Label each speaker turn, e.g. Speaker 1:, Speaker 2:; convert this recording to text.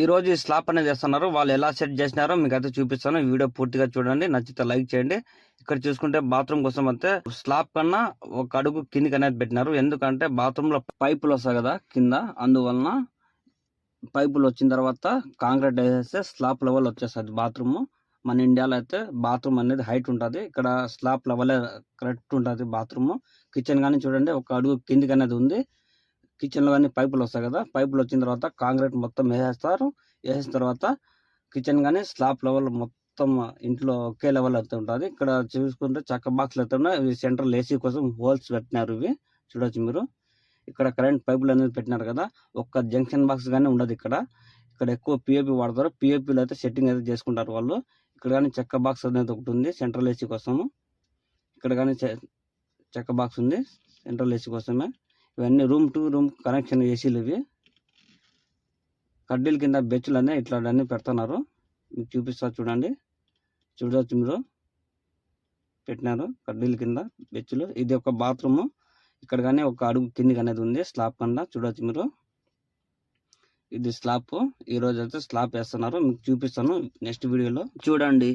Speaker 1: ఈరోజు స్లాప్ ఈ అనేది వేస్తున్నారు. వాళ్ళు ఎలా సెట్ చేసినారో మీకు అయితే చూపిస్తాను వీడియో పూర్తిగా చూడండి. నచ్చితే లైక్ చేయండి. ఇక్కడ చూసుకుంటే బాత్రూమ్ కోసం అయితే స్లాప్ కన్నా ఒక అడుగు కిందికి అనేది పెట్టినారు. ఎందుకంటే బాత్రూంలో పైపులు వస్తాయి కదా కింద. అందువలన పైపులు వచ్చిన తర్వాత కాంక్రీట్ వేసేస్తే స్లాప్ లెవెల్ వచ్చేస్తుంది బాత్రూమ్ మన ఇండియాలో అయితే బాత్రూమ్ అనేది హైట్ ఉంటుంది. ఇక్కడ స్లాప్ లెవెల్ కరెక్ట్ ఉంటుంది బాత్రూమ్ కిచెన్ కానీ చూడండి ఒక అడుగు కిందికి అనేది ఉంది. కిచెన్లో కానీ పైపులు వస్తాయి కదా పైపులు వచ్చిన తర్వాత కాంక్రీట్ మొత్తం వేసేస్తారు. వేసిన తర్వాత కిచెన్ కానీ స్లాబ్ లెవెల్ మొత్తం ఇంట్లో ఒకే లెవెల్ అయితే ఉంటుంది. ఇక్కడ చూసుకుంటే చక్క బాక్స్లు అయితే ఉన్నాయి. ఇవి సెంట్రల్ ఏసీ కోసం హోల్స్ పెట్టినారు ఇవి. చూడొచ్చు మీరు. ఇక్కడ కరెంట్ పైపులు అనేది పెట్టినారు కదా ఒక్క జంక్షన్ బాక్స్ కానీ ఉండదు ఇక్కడ. ఇక్కడ ఎక్కువ పిఓపి వాడతారు. పిఓపిలో అయితే సెట్టింగ్ అయితే చేసుకుంటారు వాళ్ళు. ఇక్కడ కానీ చెక్క బాక్స్ అనేది ఒకటి ఉంది సెంట్రల్ ఏసీ కోసము. ఇక్కడ కానీ చె- చెక్క బాక్స్ ఉంది సెంట్రల్ ఏసీ కోసమే. ఇవన్నీ రూమ్ టు రూమ్ కనెక్షన్ ఏసీలు ఇవి. కడ్డీల కింద బెచ్చులు అన్నీ ఇట్లాంటివన్నీ పెడుతున్నారు. మీకు చూపిస్తా చూడండి. చూడవచ్చు మీరు. పెట్టినారు కడ్డీల కింద బెచ్చులు ఇది ఒక బాత్రూమ్. ఇక్కడ కానీ ఒక అడుగు కిందికి అనేది ఉంది. స్లాబ్ కింద చూడవచ్చు మీరు. ఇది స్లాబ్. ఈ రోజు అయితే స్లాబ్ వేస్తున్నారు. మీకు చూపిస్తాను నెక్స్ట్ వీడియోలో. చూడండి.